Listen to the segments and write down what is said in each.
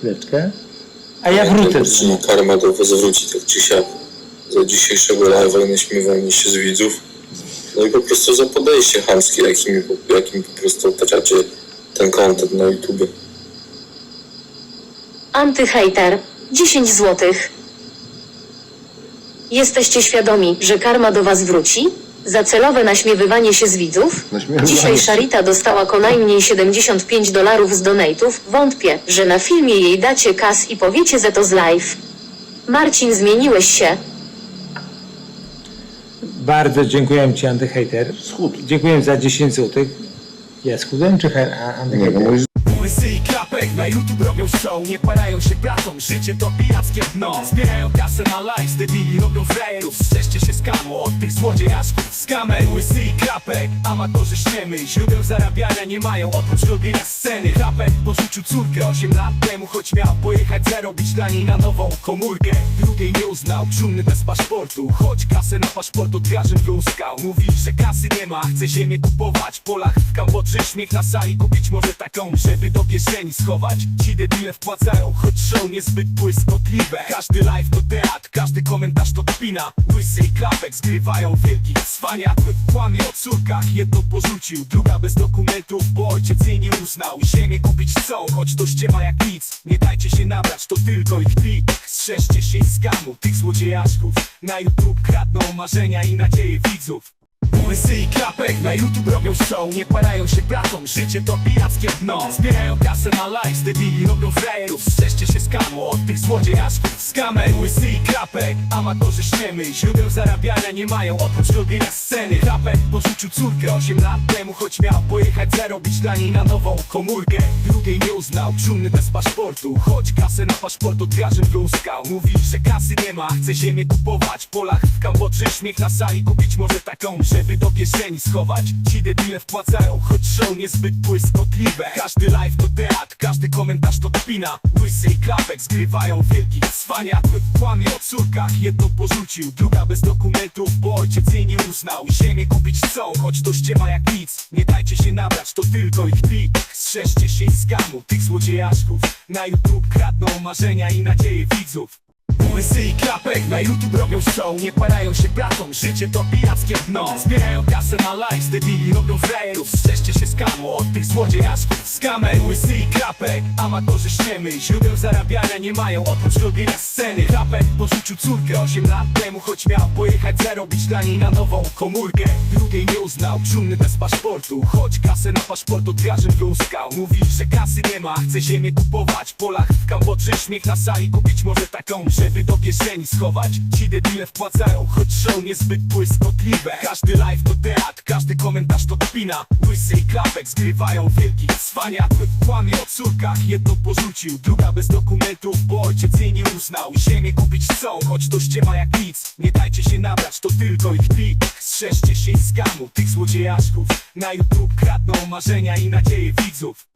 chwileczkę. A ja wrócę. Czyli karma do was wróci tak czy siak za dzisiejszego live'a i naśmiewanie się z widzów. No i po prostu za podejście chamskie, jakim, jakim po prostu otaczacie ten content na YouTube. Antyhejter. 10 złotych. Jesteście świadomi, że karma do was wróci? Za celowe naśmiewywanie się z widzów? Naśmiewywanie Dzisiaj się. Sharita dostała co najmniej 75 dolarów z donate'ów. Wątpię, że na filmie jej dacie kas i powiecie, że to z live. Marcin, zmieniłeś się. Bardzo dziękuję Ci, antyhater. Schód. Dziękuję za 10 zł. Ja schudłem czy he- a- Nie, no mówisz, klapek na YouTube robią show. Nie parają się pracą, życie to pirackie dno. Zbierają kasę na live, debili robią frajerów. Strzeżcie się z kamu od tych złodziejaszków Z kamer łysy i klapek, amatorzy śmiemy Źródeł zarabiania nie mają, oprócz robienia sceny. Klapek porzucił córkę 8 lat temu Choć miał pojechać zarobić dla niej na nową komórkę. Drugiej nie uznał, czumny bez paszportu. Choć kasę na paszport od grażym wyłuskał. Mówi, że kasy nie ma, chce ziemię kupować. Polach w Kambodży śmiech na sali Kupić może taką, żeby do kieszeni schować Ci debile wpłacają, choć show niezbyt błyskotliwe. Każdy live to teatr, każdy komentarz to kpina. Łysy i klapek zgrywają wielki cwaniakły Kłamie o córkach, jedno porzucił Druga bez dokumentów, bo ojciec jej nie uznał. Ziemię kupić chcą, choć to ściema jak nic. Nie dajcie się nabrać, to tylko ich trik Strzeżcie się z skamu, tych złodziejaszków. Na YouTube kradną marzenia i nadzieje widzów Łysy i klapek na YouTube robią show. Nie parają się pracą, życie to pirackie dno. Zbierają kasę na live, debili robią frajerów. Strzeżcie się z kamu od tych złodziejaszków. Skamer, łysy i klapek, amatorzy śmiemy. Źródeł zarabiania nie mają, oprócz robienia sceny. Klapek porzucił córkę 8 lat temu Choć miał pojechać zarobić dla niej na nową komórkę. Drugiej nie uznał, czumny bez paszportu. Choć kasę na paszport od grażym wyłuskał. Mówi, że kasy nie ma, chce ziemię kupować. Polach w Kambodży śmiech na sali Kupić może taką, żeby do kieszeni schować. Ci debile wpłacają, choć show niezbyt błyskotliwe. Każdy live to teatr, każdy komentarz to kpina. Łysy i klapek zgrywają wielki cwaniakły Kłamie o córkach, jedno porzucił Druga bez dokumentów, bo ojciec jej nie uznał. Ziemię kupić chcą, choć to ściema jak nic. Nie dajcie się nabrać, to tylko ich trik Strzeżcie się z skamu, tych złodziejaszków. Na YouTube kradną marzenia i nadzieje widzów Łysy i klapek na YouTube robią show. Nie parają się pracą, życie to pirackie dno. Zbierają kasę na live, debili robią frajerów. Strzeżcie się z kamu od tych złodziejaszków Skamer, łysy i klapek, amatorzy śmiemy Źródeł zarabiania nie mają, oprócz robienia sceny Klapek porzucił córkę 8 lat temu Choć miał pojechać zarobić dla niej na nową komórkę. Drugiej nie uznał, czumny bez paszportu. Choć kasę na paszport od grażym wyłuskał. Mówi, że kasy nie ma, chce ziemię kupować. W polach w Kambodży śmiech na sali Kupić może taką, żeby do kieszeni schować. Ci debile wpłacają, choć show niezbyt błyskotliwe. Każdy live to teatr, każdy komentarz to kpina Łysy i zgrywają wielki cwaniakły Kłamie o córkach, jedno porzucił Druga bez dokumentów, bo ojciec jej nie uznał. Ziemię kupić chcą, choć to ściema jak nic. Nie dajcie się nabrać, to tylko ich trik Strzeżcie się z skamu, tych złodziejaszków. Na YouTube kradną marzenia i nadzieje widzów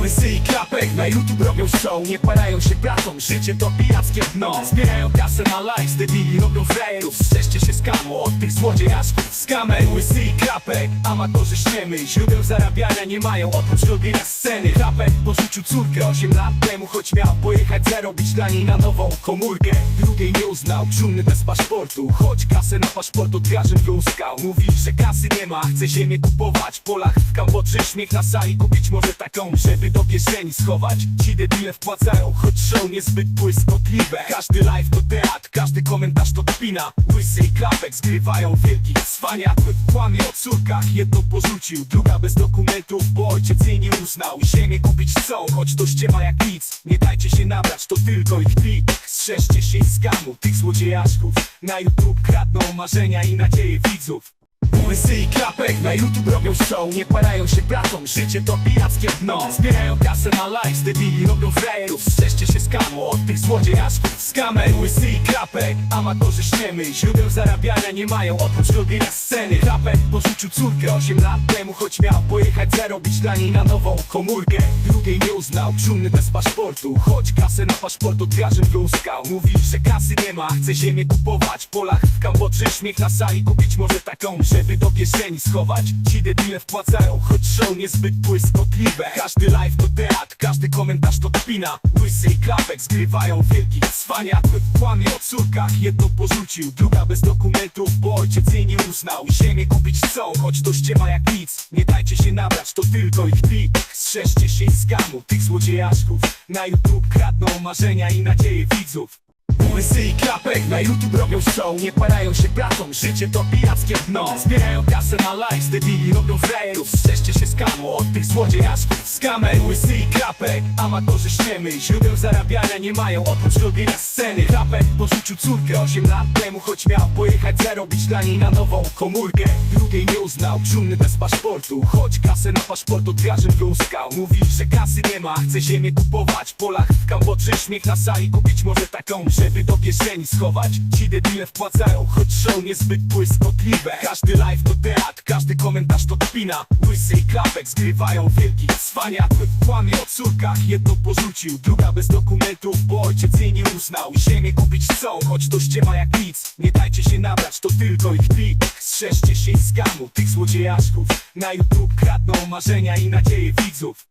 Łysy i klapek na YouTube robią show. Nie parają się pracą, życie to pirackie dno. Zbierają kasę na live, debili robią frajerów. Strzeżcie się z kamu od tych złodziejaszków Skamer, łysy i klapek, amatorzy śmiemy. Źródeł zarabiania nie mają, oprócz robienia sceny. Klapek porzucił córkę 8 lat temu Choć miał pojechać zarobić dla niej na nową komórkę. Drugiej nie uznał, czumny bez paszportu Choć kasę na paszport od grażym wyłuskał. Mówi, że kasy nie ma, chce ziemię kupować. W polach w Kambodży śmiech na sali Kupić może taką, żeby do kieszeni schować. Ci debile wpłacają, choć show niezbyt błyskotliwe. Każdy live to teatr, każdy komentarz to kpina. Łysy i klapek zgrywają wielki cwaniakły Kłamie o córkach, jedno porzucił Druga bez dokumentów, bo ojciec jej nie uznał. Ziemię kupić chcą, choć to ściema jak nic. Nie dajcie się nabrać, to tylko ich trik Strzeżcie się z skamu, tych złodziejaszków. Na YouTube kradną marzenia i nadzieje widzów Łysy i klapek na YouTube robią show. Nie parają się pracą, życie to pirackie dno. Zbierają kasę na live, debili robią frajerów. Strzeżcie się z kamu od tych złodziejaszków. Skamer, łysy i klapek, amatorzy śmiemy Źródeł zarabiania nie mają, oprócz robienia sceny Klapek porzucił córkę 8 lat temu Choć miał pojechać zarobić dla niej na nową komórkę. Drugiej nie uznał, czumny bez paszportu. Choć kasę na paszport od grażym wyłuskał Mówi, że kasy nie ma, chce ziemię kupować. W polach w Kambodży śmiech na sali Kupić może taką, żeby żeby do kieszeni schować. Ci debile wpłacają, choć show niezbyt błyskotliwe. Każdy live to teatr, każdy komentarz to kpina. Łysy i klapek zgrywają wielkich cwaniaków Kłamie o córkach, jedno porzucił, druga bez dokumentów Bo ojciec jej nie uznał, ziemię kupić chcą, choć to ściema jak nic. Nie dajcie się nabrać, to tylko ich trik Strzeżcie się i skamu, tych złodziejaszków. Na YouTube kradną marzenia i nadzieje widzów Łysy i klapek na YouTube robią show. Nie parają się bratom, życie to pijackie dno. Zbierają kasę na live, debili robią frajerów. Strzeżcie się skamu od tych złodziejaszków. Skamer, łysy i klapek, amatorzy śmiemy Źródeł zarabiania nie mają, oprócz robienia sceny. Klapek porzucił córkę 8 lat temu Choć miał pojechać zarobić dla niej na nową komórkę. Drugiej nie uznał, czumny bez paszportu. Choć kasę na paszport od grażyn wyłuskał. Mówi, że kasy nie ma, chce ziemię kupować. W polach w Kambodży śmiech na sali Kupić może taką, żeby do kieszeni schować. Ci debile wpłacają, choć show niezbyt błyskotliwe. Każdy live to teatr, każdy komentarz to kpina Łysy i klapek zgrywają wielkich cwaniaków Kłamie o córkach, jedno porzucił Druga bez dokumentów, bo ojciec jej nie uznał. Ziemię kupić chcą, choć to ściema jak nic. Nie dajcie się nabrać, to tylko ich trik Strzeżcie się z skamu, tych złodziejaszków. Na YouTube kradną marzenia i nadzieje widzów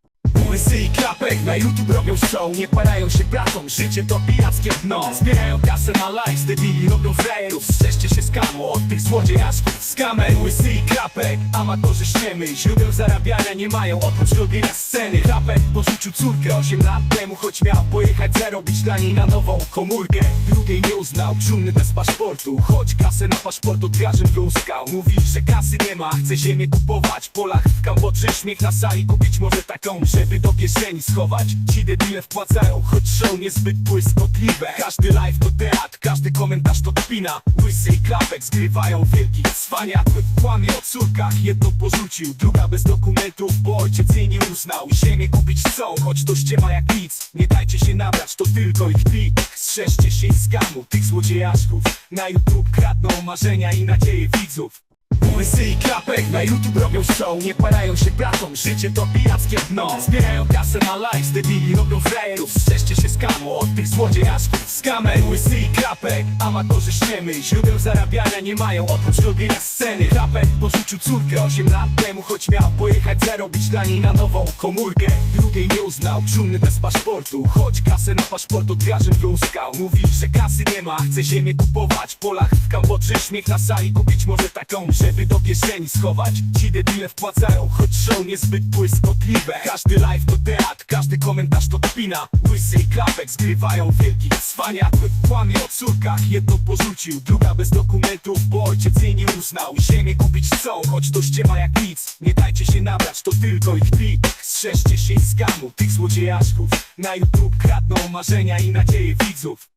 Łysy i klapek na YouTube robią show. Nie parają się bratom, życie to pijackie dno. Zbierają kasę na live, debili robią frajerów. Strzeżcie się skamu od tych złodziejaszków Skamer, łysy i klapek, amatorzy śmiemy Źródeł zarabiania nie mają, oprócz robienia sceny. Klapek porzucił córkę 8 lat temu Choć miał pojechać zarobić dla niej na nową komórkę. Drugiej nie uznał, czumny bez paszportu. Choć kasę na paszport od grażyn wyłuskał. Mówi, że kasy nie ma, chce ziemię kupować. W polach w Kambodży śmiech na sali Kupić może taką, żeby do kieszeni schować. Ci debile wpłacają, choć show niezbyt błyskotliwe. Każdy live to teatr, każdy komentarz to kpina. Łysy i klapek zgrywają wielkich cwaniaków Kłamie o córkach, jedno porzucił Druga bez dokumentów, bo ojciec jej nie uznał. Ziemię kupić chcą, choć to ściema jak nic. Nie dajcie się nabrać, to tylko ich trik Strzeżcie się i skamu, tych złodziejaszków. Na YouTube kradną marzenia i nadzieje widzów Łysy i klapek na YouTube robią show. Nie parają się bratom, życie to pijackie dno. Zbierają kasę na live, debili robią frajerów. Strzeżcie się skamu od tych złodziejaszków. Skamer, łysy i klapek, amatorzy śmiemy. Źródeł zarabiania nie mają, oprócz robienia sceny. Klapek porzucił córkę 8 lat temu Choć miał pojechać zarobić dla niej na nową komórkę. Drugiej nie uznał, czumny bez paszportu. Choć kasę na paszport od grażyn wyłuskał. Mówi, że kasy nie ma, chce ziemię kupować. W polach w Kambodży śmiech na sali Kupić może taką, żeby do kieszeni schować. Ci debile wpłacają, choć show niezbyt błyskotliwe. Każdy live to teatr, każdy komentarz to kpina. Łysy i klapek zgrywają wielkich cwaniaków Kłamie o córkach, jedno porzucił Druga bez dokumentów, bo ojciec jej nie uznał. Ziemię kupić chcą, choć to ściema jak nic. Nie dajcie się nabrać, to tylko ich trik Strzeżcie się i skamu, tych złodziejaszków. Na YouTube kradną marzenia i nadzieje widzów